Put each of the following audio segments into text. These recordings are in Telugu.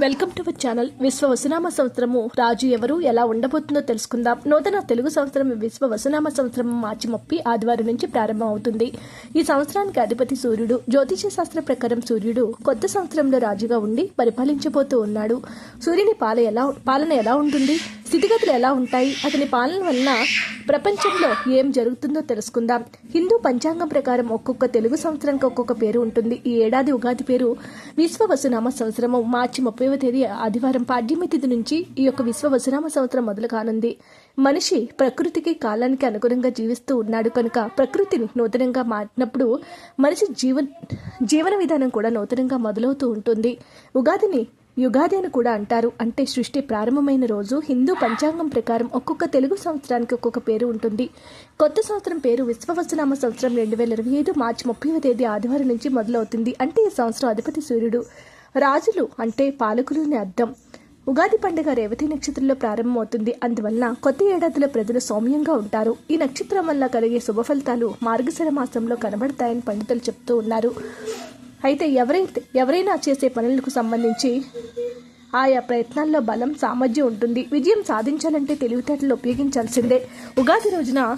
Welcome to our channel. విశ్వ వసునామ సంవత్సరము రాజు ఎవరు ఎలా ఉండబోతుందో తెలుసుకుందాం. నూతన తెలుగు సంవత్సరం విశ్వ వసునామ సంవత్సరం మార్చి ముప్పై ఆదివారం నుంచి ప్రారంభం అవుతుంది. ఈ సంవత్సరానికి అధిపతి సూర్యుడు జ్యోతిష శాస్త్ర ప్రకారం సూర్యుడు కొత్త సంవత్సరంలో రాజుగా ఉండి పరిపాలించబోతూ ఉన్నాడు. సూర్యుని పాల ఎలా పాలన ఎలా ఉంటుంది? స్థితిగతులు ఎలా ఉంటాయి? అతని పాలన వలన ప్రపంచంలో ఏం జరుగుతుందో తెలుసుకుందాం. హిందూ పంచాంగం ప్రకారం ఒక్కొక్క తెలుగు సంవత్సరానికి ఒక్కొక్క పేరు ఉంటుంది. ఈ ఏడాది ఉగాది పేరు విశ్వ వసునామ సంవత్సరము. మార్చి ముప్పైవ తేదీ ఆదివారం పాడ్యమి తిథి నుంచి ఈ యొక్క విశ్వ వసునామ సంవత్సరం మొదలు కానుంది. మనిషి ప్రకృతికి కాలానికి అనుగుణంగా జీవిస్తూ ఉన్నాడు కనుక ప్రకృతిని నూతనంగా మారినప్పుడు మనిషి జీవ జీవన విధానం కూడా నూతనంగా మొదలవుతూ ఉంటుంది. ఉగాదిని యుగాది అని కూడా అంటారు. అంటే సృష్టి ప్రారంభమైన రోజు హిందూ పంచాంగం ప్రకారం ఒక్కొక్క తెలుగు సంవత్సరానికి ఒక్కొక్క పేరు ఉంటుంది. కొత్త సంవత్సరం పేరు విశ్వవసనామ సంవత్సరం రెండు వేల ఇరవై ఐదు మార్చి ముప్పైవ తేదీ ఆదివారం నుంచి మొదలవుతుంది. అంటే ఈ సంవత్సరం అధిపతి సూర్యుడు. రాజులు అంటే పాలకులు అని అర్థం. ఉగాది పండుగ రేవతి నక్షత్రంలో ప్రారంభమవుతుంది. అందువల్ల కొత్త ఏడాదిలో ప్రజలు సౌమ్యంగా ఉంటారు. ఈ నక్షత్రం వల్ల కలిగే శుభ ఫలితాలు మార్గశిర మాసంలో కనబడతాయని పండితులు చెప్తూ ఉన్నారు. అయితే ఎవరైతే ఎవరైనా చేసే పనులకు సంబంధించి ఆయా ప్రయత్నాల్లో బలం సామర్థ్యం ఉంటుంది. విజయం సాధించాలంటే తెలివితేటలు ఉపయోగించాల్సిందే. ఉగాది రోజున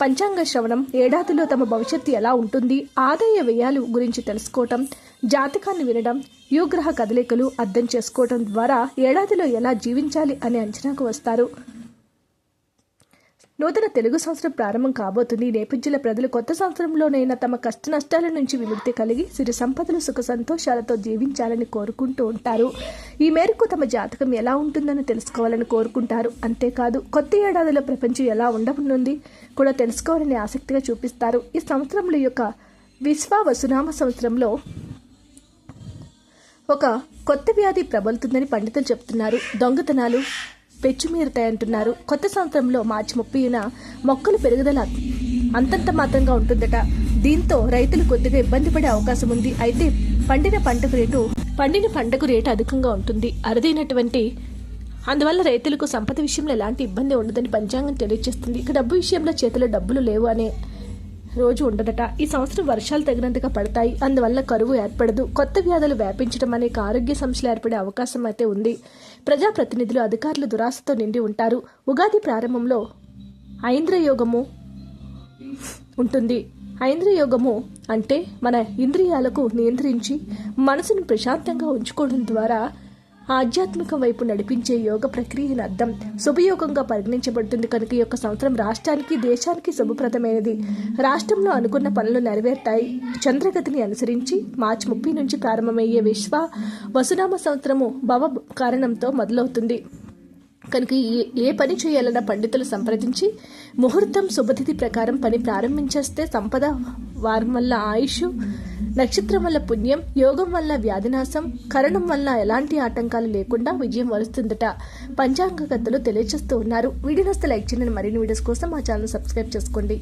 పంచాంగ శ్రవణం ఏడాదిలో తమ భవిష్యత్తు ఎలా ఉంటుంది? ఆదాయ వ్యయాలు గురించి తెలుసుకోవటం జాతకాన్ని వినడం యుగ్రహ కదలికలు అర్థం చేసుకోవటం ద్వారా ఏడాదిలో ఎలా జీవించాలి అనే అంచనాకు వస్తారు. నూతన తెలుగు సంవత్సరం ప్రారంభం కాబోతుంది. ఈ నేపథ్యంలో ప్రజలు కొత్త సంవత్సరంలోనైనా తమ కష్ట నష్టాల నుంచి విముక్తి కలిగి సిరి సంపదలు సుఖ సంతోషాలతో జీవించాలని కోరుకుంటూ ఉంటారు. ఈ మేరకు తమ జాతకం ఎలా ఉంటుందని తెలుసుకోవాలని కోరుకుంటారు. అంతేకాదు కొత్త ఏడాదిలో ప్రపంచం ఎలా ఉండనుంది కూడా తెలుసుకోవాలని ఆసక్తిగా చూపిస్తారు. ఈ సంవత్సరంలో యొక్క విశ్వావసునామ సంవత్సరంలో ఒక కొత్త వ్యాధి ప్రబలుతుందని పండితులు చెప్తున్నారు. దొంగతనాలు పెచ్చుమీరుతాయంటున్నారు కొత్త సంవత్సరంలో మార్చి ముప్పైన మొక్కలు పెరుగుదల అంతంత మాత్రంగా ఉంటుందట. దీంతో రైతులు కొద్దిగా ఇబ్బంది పడే అవకాశం ఉంది. అయితే పండిన పంటకు రేటు పండిన పంటకు రేటు అధికంగా ఉంటుంది. అరుదైనటువంటి అందువల్ల రైతులకు సంపద విషయంలో ఎలాంటి ఇబ్బంది ఉండదని పంచాంగం తెలియజేస్తుంది. ఇక డబ్బు విషయంలో చేతిలో డబ్బులు లేవు అనే రోజు ఉండదట. ఈ సంవత్సరం వర్షాలు తగినంతగా పడతాయి. అందువల్ల కరువు ఏర్పడదు. కొత్త వ్యాధులు వ్యాపించడం అనేక ఆరోగ్య సమస్యలు ఏర్పడే అవకాశం అయితే ఉంది. ప్రజాప్రతినిధులు అధికారులు దురాశతో నిండి ఉంటారు. ఉగాది ప్రారంభంలో ఐంద్రయోగము ఉంటుంది. ఐంద్రయోగము అంటే మన ఇంద్రియాలకు నియంత్రించి మనసును ప్రశాంతంగా ఉంచుకోవడం ద్వారా ఆధ్యాత్మిక వైపు నడిపించే యోగ ప్రక్రియను అర్థం. శుభయోగంగా పరిగణించబడుతుంది కనుక ఈ యొక్క సంవత్సరం రాష్ట్రానికి దేశానికి శుభప్రదమైనది. రాష్ట్రంలో అనుకున్న పనులు నెరవేరుతాయి. చంద్రగతిని అనుసరించి మార్చి ముప్పై నుంచి ప్రారంభమయ్యే విశ్వ వసునామ సంవత్సరము భవ కారణంతో మొదలవుతుంది. కనుక ఏ ఏ పని చేయాలన్న పండితులు సంప్రదించి ముహూర్తం శుభతిథి ప్రకారం పని ప్రారంభించేస్తే సంపద వారం వల్ల ఆయుష్ నక్షత్రం వల్ల పుణ్యం యోగం వల్ల వ్యాధినాశం కరణం వల్ల ఎలాంటి ఆటంకాలు లేకుండా విజయం వరుస్తుందట. పంచాంగకర్తలు తెలియజేస్తూ ఉన్నారు. వీడియోస్ లైక్ చేయండి. మరిన్ని వీడియోస్ కోసం మా ఛానల్ సబ్స్క్రైబ్ చేసుకోండి.